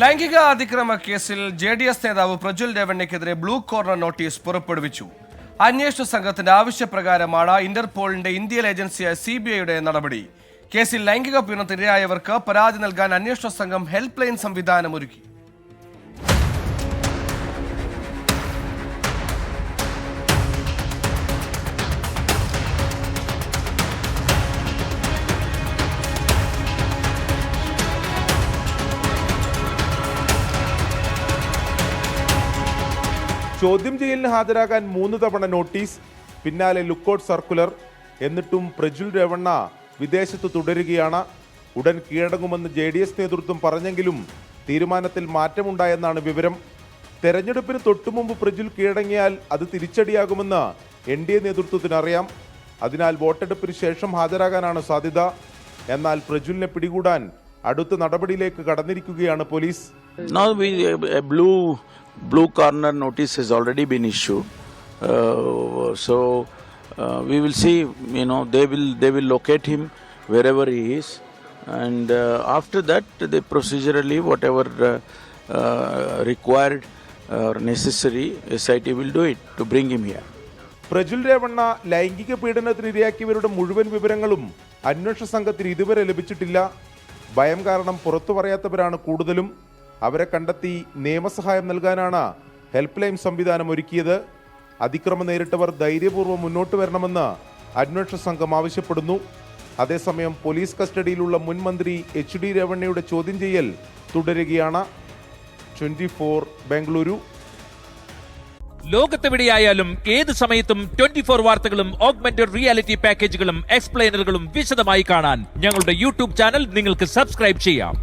ലൈംഗിക അതിക്രമ കേസിൽ J D S നേതാവ് പ്രജ്വൽ രേവണ്ണയ്ക്കെതിരെ ബ്ലൂ കോർണർ നോട്ടീസ് പുറപ്പെടുവിച്ചു. അന്വേഷണ സംഘത്തിന്റെ ആവശ്യപ്രകാരമാണ് ഇന്റർപോളിന്റെ ഇന്ത്യൻ ഏജൻസിയായ സി ബി ഐയുടെ നടപടി. കേസിൽ ലൈംഗിക പീഡനത്തിനിരയായവർക്ക് പരാതി നൽകാൻ അന്വേഷണ സംഘം ഹെൽപ്പ് ലൈൻ സംവിധാനം ഒരുക്കി. ചോദ്യം ചെയ്യലിന് ഹാജരാകാൻ മൂന്ന് തവണ നോട്ടീസ് പിന്നാലെ ലുക്കൌട്ട് സർക്കുലർ എന്നിട്ടും പ്രജുൽ രവണ്ണ വിദേശത്ത് തുടരുകയാണ്. ഉടൻ കീഴടങ്ങുമെന്ന് ജെ ഡി എസ് നേതൃത്വം പറഞ്ഞെങ്കിലും തീരുമാനത്തിൽ മാറ്റമുണ്ടായെന്നാണ് വിവരം. തെരഞ്ഞെടുപ്പിന് തൊട്ടുമുമ്പ് പ്രജുൽ കീഴടങ്ങിയാൽ അത് തിരിച്ചടിയാകുമെന്ന് എൻ ഡി എ നേതൃത്വത്തിന് അറിയാം അതിനാൽ വോട്ടെടുപ്പിന് ശേഷം ഹാജരാകാനാണ് സാധ്യത. എന്നാൽ പ്രജുലിനെ പിടികൂടാൻ അടുത്ത നടപടിയിലേക്ക് കടന്നിരിക്കുകയാണ് police. Blue corner notice has already been issued. Uh, so uh, we will see. You know they will they will locate him wherever he is, and uh, after that they procedurally whatever uh, uh, required or necessary, SIT will do it to bring him here. Prajwal Revanna ലൈംഗിക പീഡനത്തിന് ഇരയാക്കിയവരുടെ മുഴുവൻ വിവരങ്ങളും അന്വേഷണ സംഘത്തിന് ഇതുവരെ ലഭിച്ചിട്ടില്ല ഭയം കാരണം പുറത്തു പറയാത്തവരാണ് കൂടുതലും അവരെ കണ്ടെത്തി നിയമസഹായം നൽകാനാണ് ഹെൽപ്പ് ലൈൻ സംവിധാനം ഒരുക്കിയത്. അതിക്രമം നേരിട്ടവർ ധൈര്യപൂർവം മുന്നോട്ട് വരണമെന്ന് അന്വേഷണ സംഘം ആവശ്യപ്പെടുന്നു. അതേസമയം പോലീസ് കസ്റ്റഡിയിലുള്ള മുൻ മന്ത്രി എച്ച് ഡി രേവണ്ണയുടെ ചോദ്യം ചെയ്യൽ തുടരുകയാണ്. Twenty four Bengaluru. ലോകത്തെവിടെയായാലും ഏത് സമയത്തും ട്വന്റി ഫോർ വാർത്തകളും ഓഗ്മെന്റഡ് റിയാലിറ്റി പാക്കേജുകളും എക്സ്പ്ലെയിനറുകളും വിശദമായി കാണാൻ ഞങ്ങളുടെ യൂട്യൂബ് ചാനൽ നിങ്ങൾക്ക് സബ്സ്ക്രൈബ് ചെയ്യാം.